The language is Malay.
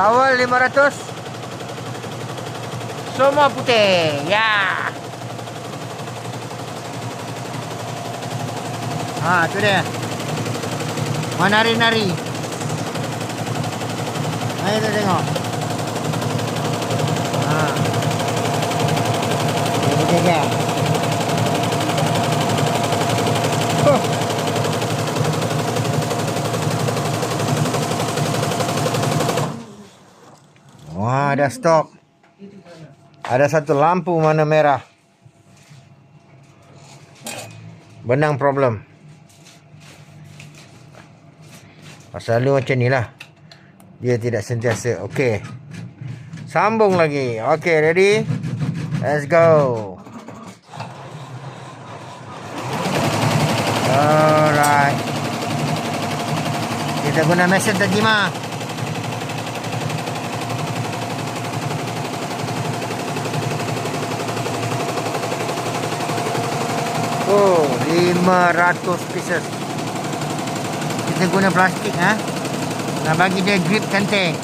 Kawal 500. Semua putih. Ya. Ha, tu dia. Menari-nari. Ayo kita tengok. Ha. Ini dia. Ada stok. Ada satu lampu warna merah. Benang problem. Selalu macam ni lah. Dia tidak sentiasa. Okey. Sambung lagi. Okey, ready? Let's go. Alright. Kita guna mesin terjemah. Oh, 500 pieces. Kita guna plastik ha. Nak bagi dia grip cantik.